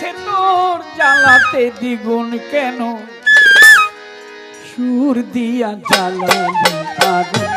গেছে তোর জ্বালাতে দ্বিগুণ কেন? সুর দিয়া জ্বালালি আগুন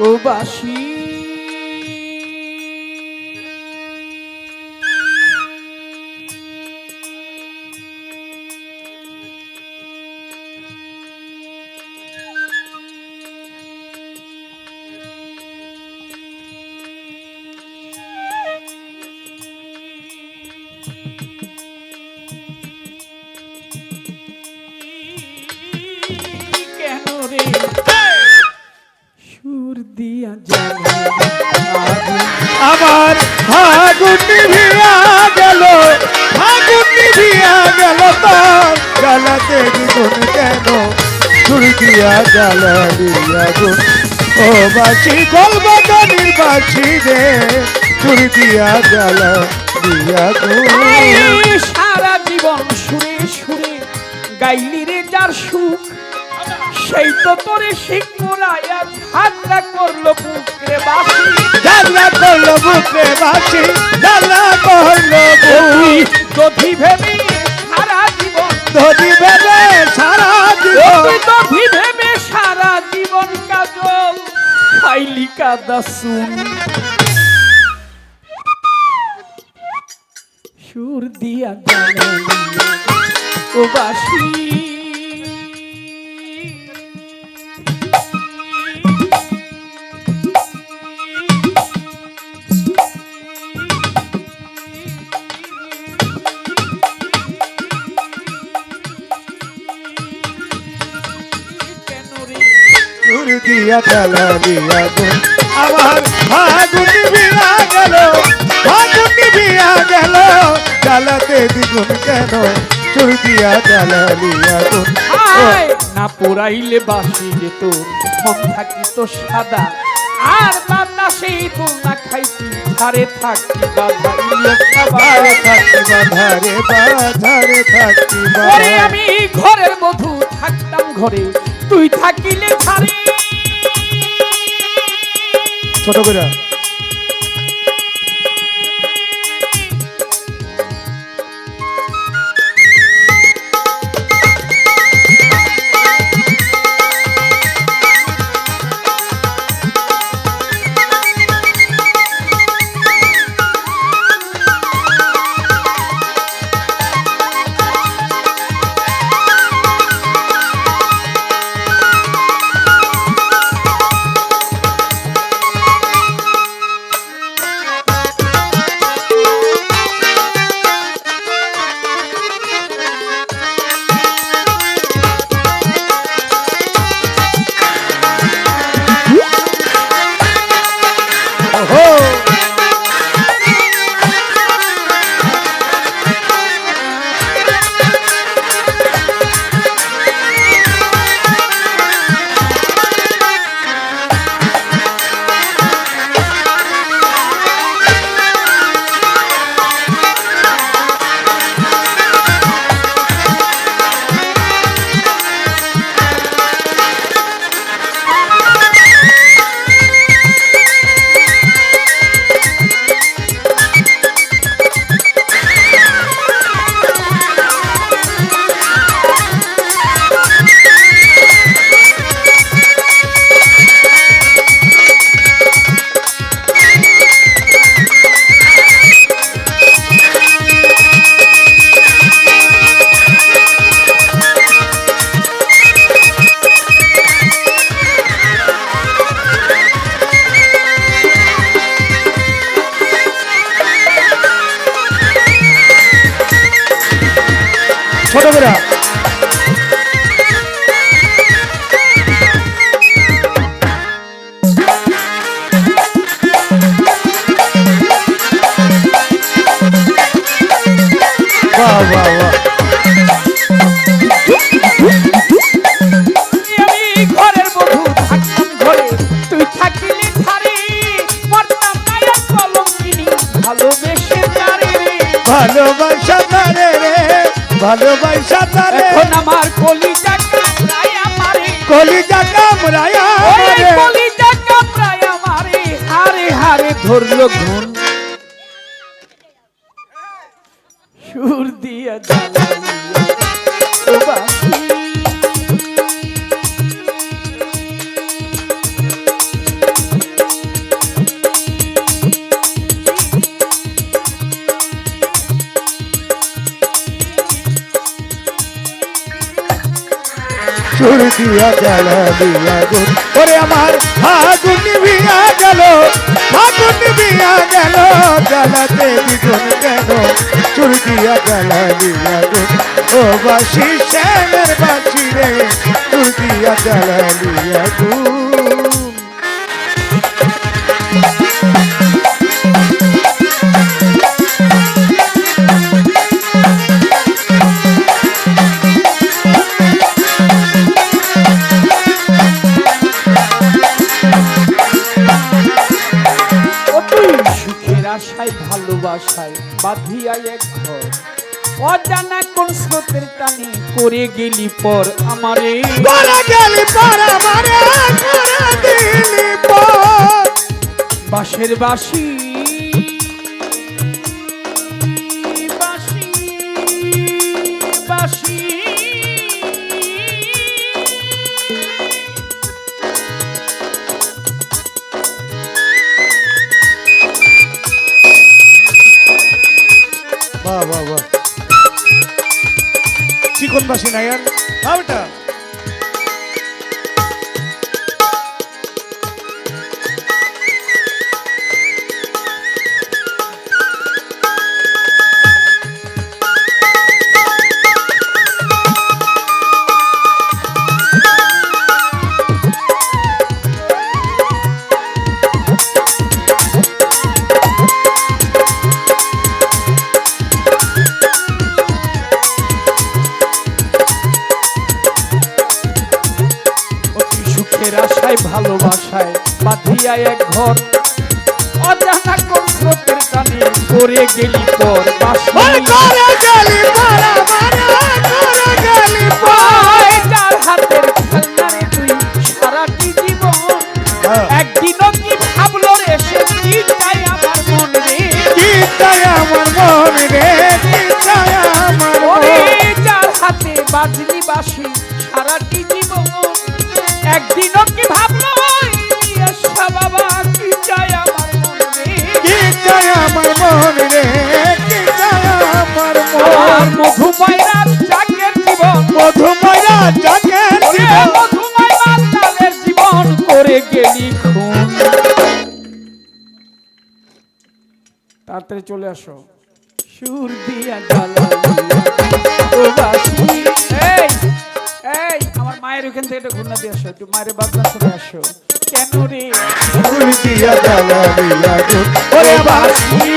ও বাসি সুর দিয়া আগুন আমার ফাগুন নিভিয়া গেল ফাগুন নিভিয়া গেল তার জ্বালাতে দ্বিগুণ কেন? সুর দিয়া জ্বালালি আগুন ও বাসি গোলবাগানির বাসি রে সুর দিয়া জ্বালালি আগুন এই সারা জীবন সুরে সুরে গাইলি রে যার সুখ সেই তো তোরে ঝাগড়া করল পুত্রে বাসি জ্বালা করল বুকে বাসি জ্বালা করল বুক। দধি ভেবে সারা জীবন সারা দধি ভেবে সারা জীবন কাজল খাইলি কাদা শুন সুর দিয়া ও বাসি দিয়া জ্বালালি আমার ফাগুন নিভিয়া গেল ফাগুন নিভিয়া গেল। জ্বালাতে দ্বিগুণ কেন সুর দিয়া হায় না পোড়াইলে বাসি রে তোর মন থাকি তো সাদা। আর সেই তোর না খাইতি ধারে থাকি বাধা বাধারে থাকি বাধারে বাধারে থাকি ওরে আমি ঘরের মধু থাকতাম ঘরে তুই থাকিলে ধারে। ছোট করে ভালোবাসা তারে রে ভালোবাসা তারে। এখন আমার কলিজা কামড়ায় আমারে। কলিজা কামড়ায়া আমারে। কলিজা কামড়ায় আমারে। ধরলো ঘুম সুর দিয়া জ্বালাইয়া সুর দিয়া গো ওরে আমার ফাগুন বিয়া গেল ফাগুন বিয়া গেল, জ্বালাতে দ্বিগুণ গেল চুল দিয়া গেল দিয়া গো ও বাসি শ্যামের বাসি রে, চুল দিয়া জ্বালাবি দিয়া অতি ভালোবাসায় বাঁধিয়া এক ঘর। অজানা কোন স্রোতের টানে করে গেলি পর আমারে। করে গেলি পর আমারে করে দিলি পর। বাঁশের বাঁশি বাঁশি বাঁশি চিকন বাসি নাই আর বাঁধিয়া এক ঘর। অজানা কোন স্রোতের টানে করে গেলি পর। করে গেলি পারা মারে করে গেলি পর। হাতের খেলনারে তুই সারাটি জীবন। হ্যাঁ। একদিনও কি ভাবলো রে সে কি চাই আমার মন রে। কি চাই আমার মন রে কি চাই আমার মন যার হাতে বাজলি বাসি মন রে কি চাই আমার আমার মন মধুময় জাগের জীবন। মধুময়া জাগের জীবন। মধুময় বাতালের জীবন করে গেলি খুন। তাড়াতাড়ি চলে আসো। সুর দিয়া এই এই আমার মায়ের ওখান থেকে একটা ঘূর্ণা দিয়ে আসো। একটু মায়ের বাজনা শুনে আসো। কেন রে ফুল দিয়া জ্বালাবি আগুন ওরে বাসি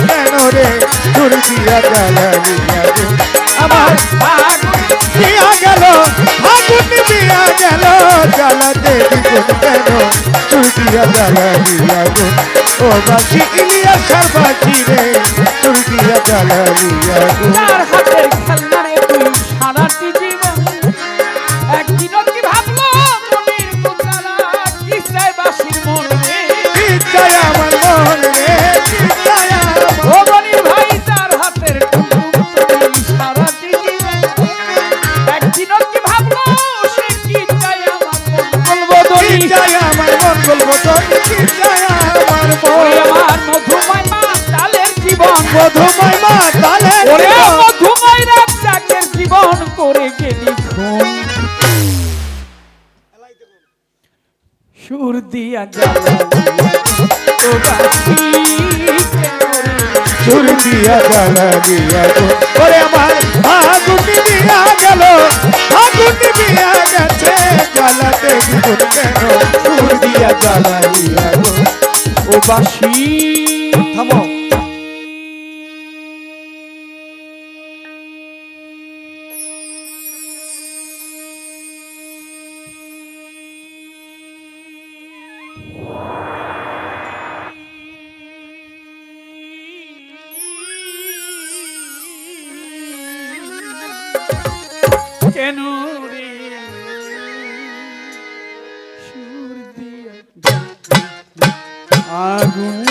কেন রে ফুল দিয়া জ্বালাবি আগুন আমার আগুন দিয়া গেল আগুন দিয়া গেল। জ্বালাতে দ্বিগুণ কেন? ফুল দিয়া জ্বালাবি আগুন ও বাসি ইলিয়াসার বাসি রে ফুল দিয়া জ্বালাবি আগুন আমার মন বলব তো কি চাই আমার ওরে মন আমার মধুময় মা তালের জীবন মধুময় মা তালে ওরে মধুময় রাত জাগের জীবন করে গেলি সুর দিয়া? সুর দিয়া জ্বালা দিয়া আমার দ্বিগুণ কেন সুর দিয়া জ্বালা দিয়া গো ও বাসি থামো কেন আগুন